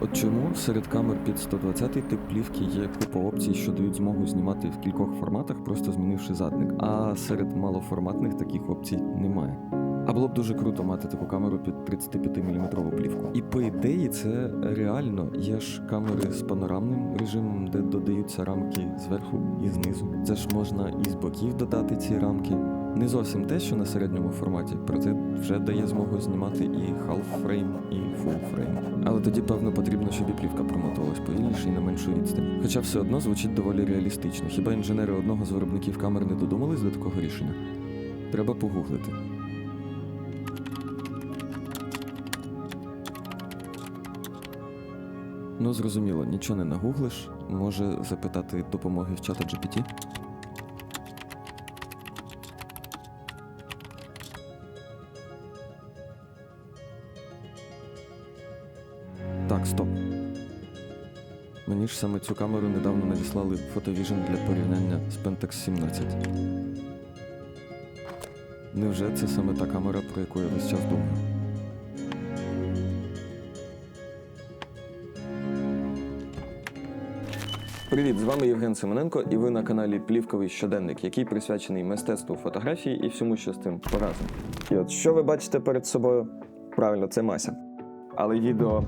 От чому серед камер під 120 тип плівки є купа опцій, що дають змогу знімати в кількох форматах, просто змінивши задник, а серед малоформатних таких опцій немає. А було б дуже круто мати таку камеру під 35 мм плівку. І по ідеї це реально. Є ж камери з панорамним режимом, де додаються рамки зверху і знизу. Це ж можна і з боків додати ці рамки. Не зовсім те, що на середньому форматі, проте вже дає змогу знімати і half frame, і full frame. Але тоді, певно, потрібно, щоб і плівка промотувалась повільніше і на меншу відстань. Хоча все одно звучить доволі реалістично. Хіба інженери одного з виробників камер не додумались до такого рішення? Треба погуглити. Ну, зрозуміло, нічого не нагуглиш. Може запитати допомоги в чата GPT? Ж саме цю камеру недавно надіслали фотовіжн для порівняння з Pentax 17. Невже це саме та камера, про яку я весь час думаю? Привіт, з вами Євген Семененко, і ви на каналі Плівковий щоденник, який присвячений мистецтву фотографії і всьому, що з тим пов'язано. І от що ви бачите перед собою? Правильно, це Мася. Але відео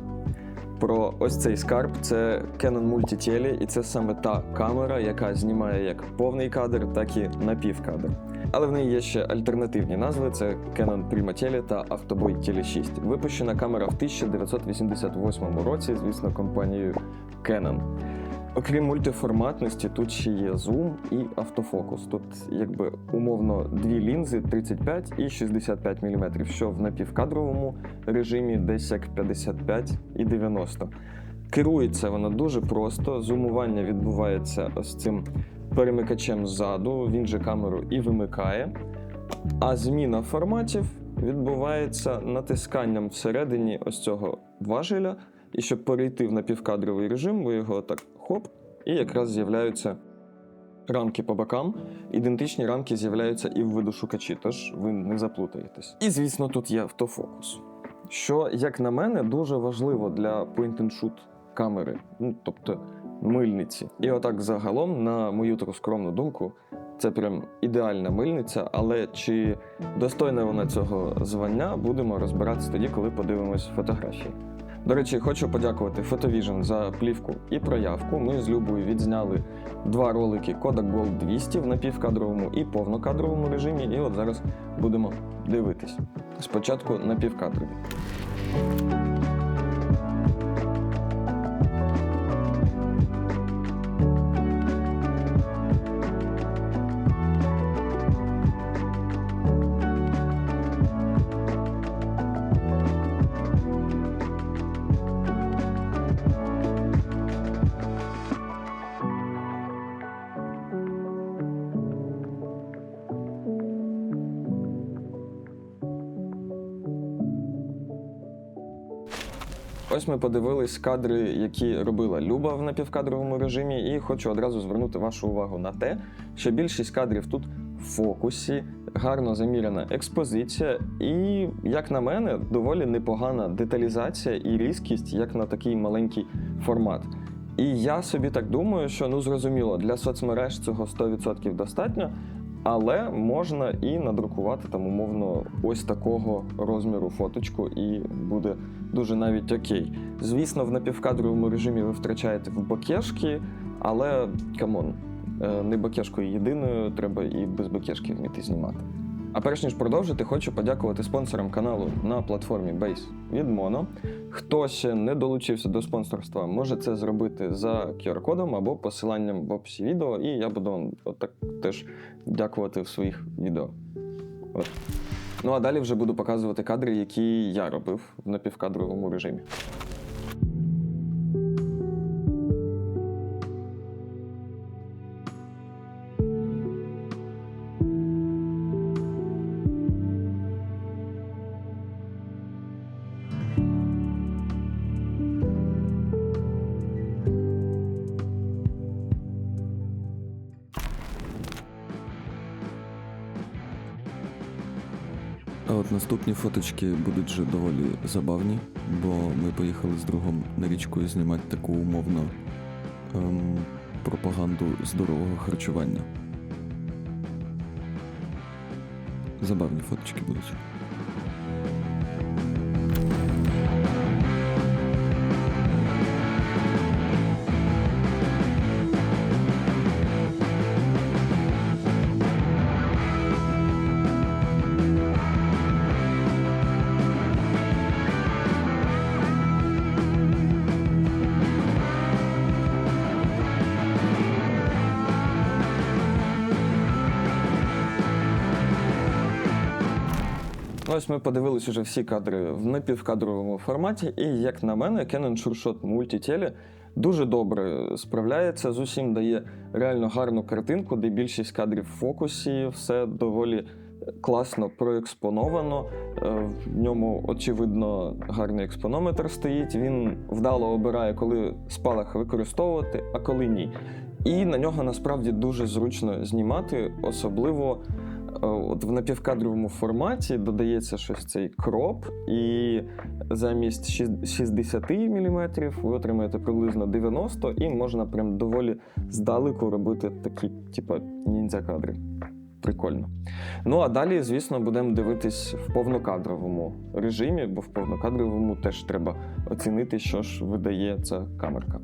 про ось цей скарб це Canon Multitele, і це саме та камера, яка знімає як повний кадр, так і напівкадр. Але в неї є ще альтернативні назви: це Canon Prima Tele та Автобой Tele 6. Випущена камера в 1988 році, звісно, компанією Canon. Окрім мультиформатності, тут ще є зум і автофокус. Тут якби умовно дві лінзи 35 і 65 мм, що в напівкадровому режимі десь як 55 і 90. Керується вона дуже просто. Зумування відбувається ось цим перемикачем ззаду, він же камеру і вимикає. А зміна форматів відбувається натисканням всередині ось цього важеля. І щоб перейти в напівкадровий режим, ви його так хоп, і якраз з'являються рамки по бокам. Ідентичні рамки з'являються і в видошукачі, тож ви не заплутаєтесь. І звісно, тут є автофокус. Що, як на мене, дуже важливо для point-and-shoot камери, ну тобто мильниці. І отак загалом, на мою таку скромну думку, це прям ідеальна мильниця, але чи достойна вона цього звання, будемо розбиратися тоді, коли подивимось фотографії. До речі, хочу подякувати Photovision за плівку і проявку. Ми з Любою відзняли два ролики Kodak Gold 200 в напівкадровому і повнокадровому режимі. І от зараз будемо дивитись. Спочатку напівкадрові. Ось ми подивились кадри, які робила Люба в напівкадровому режимі, і хочу одразу звернути вашу увагу на те, що більшість кадрів тут в фокусі, гарно заміряна експозиція, і, як на мене, доволі непогана деталізація і різкість, як на такий маленький формат. І я собі так думаю, що ну зрозуміло, для соцмереж цього 100% достатньо. Але можна і надрукувати там умовно ось такого розміру фоточку, і буде дуже навіть окей. Звісно, в напівкадровому режимі ви втрачаєте в бакешки, але камон, е, не бакешкою єдиною, треба і без бакешки вміти знімати. А перш ніж продовжити, хочу подякувати спонсорам каналу на платформі Base від Mono. Хто ще не долучився до спонсорства, може це зробити за QR-кодом або посиланням в описі відео, і я буду вам отак теж дякувати в своїх відео. От. Ну а далі вже буду показувати кадри, які я робив в напівкадровому режимі. От наступні фоточки будуть вже доволі забавні, бо ми поїхали з другом на річку знімати таку умовно ем, пропаганду здорового харчування. Забавні фоточки будуть. Ось ми подивилися вже всі кадри в напівкадровому форматі, і як на мене, Canon SureShot Multitele дуже добре справляється з усім, дає реально гарну картинку, де більшість кадрів в фокусі, все доволі класно проекспоновано. Е, В ньому, очевидно, гарний експонометр стоїть. Він вдало обирає, коли спалах використовувати, а коли ні. І на нього насправді дуже зручно знімати, особливо Е, От в напівкадровому форматі додається щось цей кроп, і замість 60 мм ви отримаєте приблизно 90 і можна прям доволі здалеку робити такі, типа, ніндзя-кадри. Прикольно. Ну а далі, звісно, будемо дивитись в повнокадровому режимі, бо в повнокадровому теж треба оцінити, що ж видає ця камерка.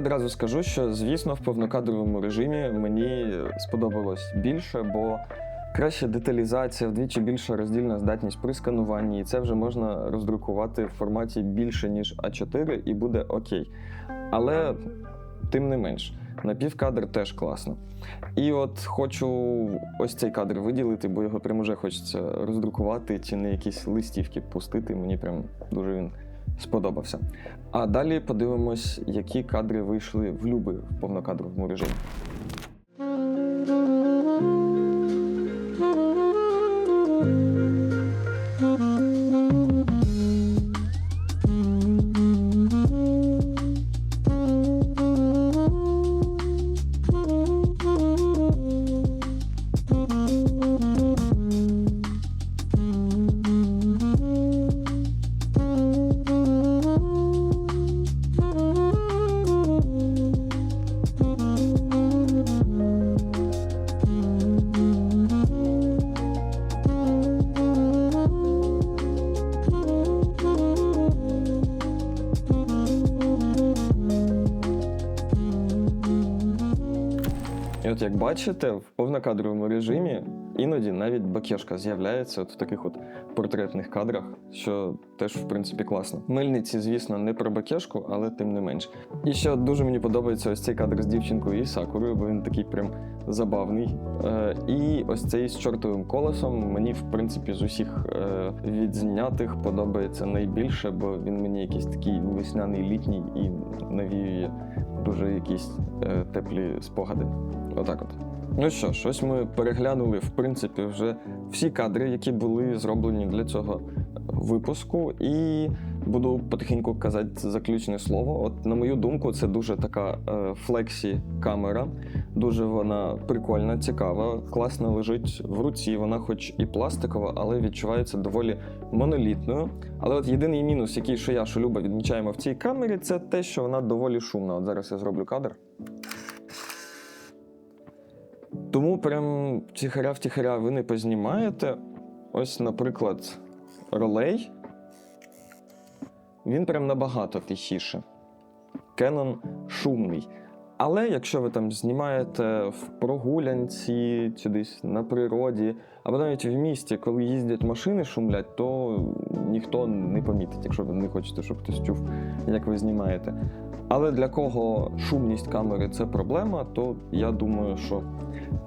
Одразу скажу, що звісно, в повнокадровому режимі мені сподобалось більше, бо краща деталізація, вдвічі більша роздільна здатність при скануванні, і це вже можна роздрукувати в форматі більше, ніж А4, і буде окей. Але тим не менш, напівкадр теж класно. І от хочу ось цей кадр виділити, бо його прям уже хочеться роздрукувати чи на якісь листівки пустити. Мені прям дуже він сподобався. А далі подивимось, які кадри вийшли в Люби в повнокадровому режимі. От як бачите, в повнокадровому режимі іноді навіть бакешка з'являється от в таких от портретних кадрах, що теж в принципі класно. Мельниці, звісно, не про бакешку, але тим не менш. І ще дуже мені подобається ось цей кадр з дівчинкою і сакурою, бо він такий прям забавний. Е, і ось цей з чортовим колесом мені, в принципі, з усіх е, відзнятих подобається найбільше, бо він мені якийсь такий весняний літній і навіює дуже якісь е, теплі спогади. Отак от. Ну що ж, ось ми переглянули, в принципі, вже всі кадри, які були зроблені для цього випуску, і буду потихеньку казати заключне слово. От, на мою думку, це дуже така е, флексі камера. Дуже вона прикольна, цікава, класно лежить в руці. Вона, хоч і пластикова, але відчувається доволі монолітною. Але от єдиний мінус, який що я, що Люба відмічаємо в цій камері, це те, що вона доволі шумна. От зараз я зроблю кадр. Тому прям втіхаря-втіхаря ви не познімаєте. Ось, наприклад, ролей. він прям набагато тихіше. Canon шумний. Але якщо ви там знімаєте в прогулянці чи десь на природі, або навіть в місті, коли їздять машини, шумлять, то ніхто не помітить, якщо ви не хочете, щоб хтось чув, як ви знімаєте. Але для кого шумність камери це проблема, то я думаю, що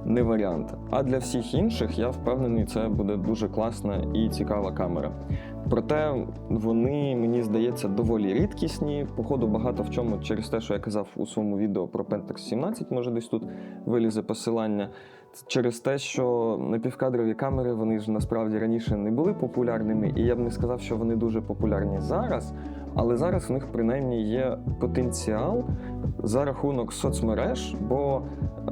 не варіант. А для всіх інших я впевнений, це буде дуже класна і цікава камера. Проте вони, мені здається, доволі рідкісні. Походу, багато в чому через те, що я казав у своєму відео про Pentax 17, може десь тут вилізе посилання. Через те, що напівкадрові камери вони ж насправді раніше не були популярними, і я б не сказав, що вони дуже популярні зараз. Але зараз в них принаймні є потенціал за рахунок соцмереж, бо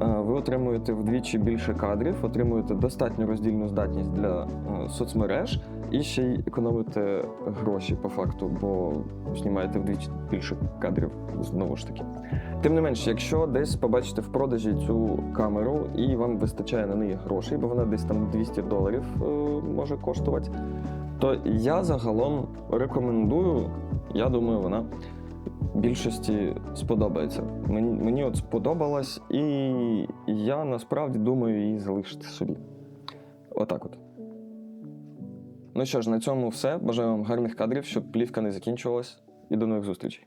е, ви отримуєте вдвічі більше кадрів, отримуєте достатню роздільну здатність для е, соцмереж і ще й економите гроші по факту, бо знімаєте вдвічі більше кадрів знову ж таки. Тим не менш, якщо десь побачите в продажі цю камеру і вам вистачає на неї грошей, бо вона десь там 200 доларів е, може коштувати, то я загалом рекомендую. Я думаю, вона більшості сподобається. Мені, мені от сподобалась, і я насправді думаю її залишити собі. Отак от. Ну що ж, на цьому все. Бажаю вам гарних кадрів, щоб плівка не закінчувалась, і до нових зустрічей.